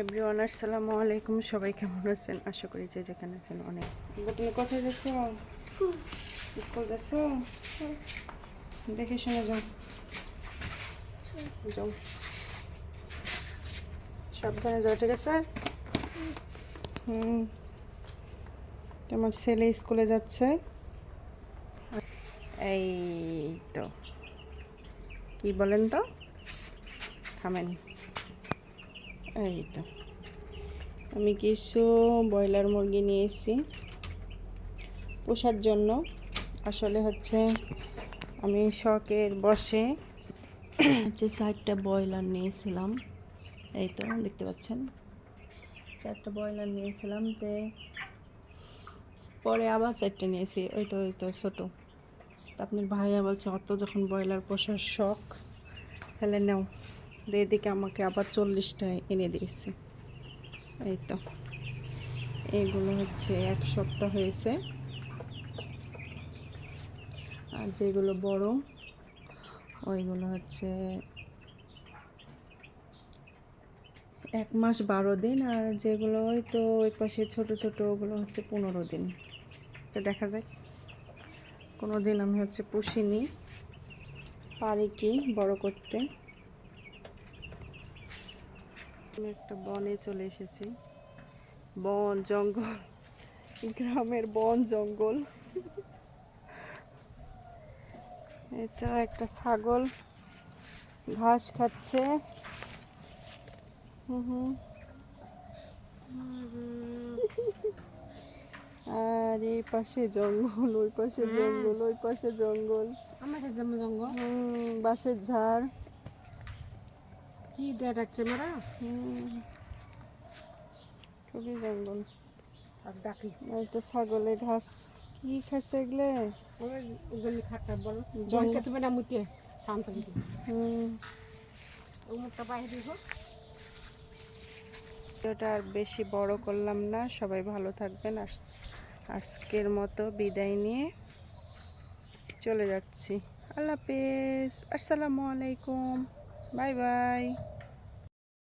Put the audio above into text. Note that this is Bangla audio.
আলাইকুম। সবাই কেমন আছেন? আশা করি যে যেখানে আছেন অনেক। তুমি কোথায় যাচ্ছ স্কুল। স্কুল যাচ্ছ? দেখে শুনে যাও। যাও। সাবধানে যাও ঠিক আছে? হুম। তোমার ছেলে স্কুলে যাচ্ছে। এই তো। কি বলেন তো? থামেন। এই তো। আমি কিছু ব্রয়লার মুরগি নিয়ে এসেছি পোষার জন্য। আসলে হচ্ছে আমি শখের বসে হচ্ছে চারটা ব্রয়লার নিয়েছিলাম এই তো, দেখতে পাচ্ছেন? চারটা ব্রয়লার নিয়েছিলাম তে পরে আবার চারটে নিয়েছি ওই তো ওই তো, ছোটো। তা আপনার ভাইয়া বলছে অত যখন ব্রয়লার পোষার শখ, তাহলে নাও। এদিকে আমাকে আবার চল্লিশটা এনে দিয়েছে। এই তো। এগুলো হচ্ছে এক সপ্তাহ হয়েছে। আর যেগুলো বড়, ওইগুলো হচ্ছে এক মাস বারো দিন, আর যেগুলো ওই তো ওই পাশে ছোটো ছোটো, ওগুলো হচ্ছে পনেরো দিন। তো দেখা যায় কোনো দিন আমি হচ্ছে পুষিনি, পারি কি বড় করতে। আমি একটা বনে চলে এসেছি। বন জঙ্গল গ্রামের বন জঙ্গল। এটা একটা ছাগল ঘাস খাচ্ছে। হুম। আর এই পাশে জঙ্গল ওই পাশে জঙ্গল ওই পাশে জঙ্গল। আমাদের জঙ্গল। বাঁশের ঝাড়। কি দিয়ে ডাকছে মারা? খুবই জঙ্গল। আর ডাকি। এই তো ছাগলে ঘাস। কি খাচ্ছে এগুলো? ওগুলি বল। তুমি না মুতে। শান্ত দিতে হুম। ও মুখটা বাইরে ভিডিওটা আর বেশি বড় করলাম না। সবাই ভালো থাকবেন। আর আজকের মতো বিদায় নিয়ে চলে যাচ্ছি। আল্লাহ হাফেজ। আসসালামু আলাইকুম। Bye bye.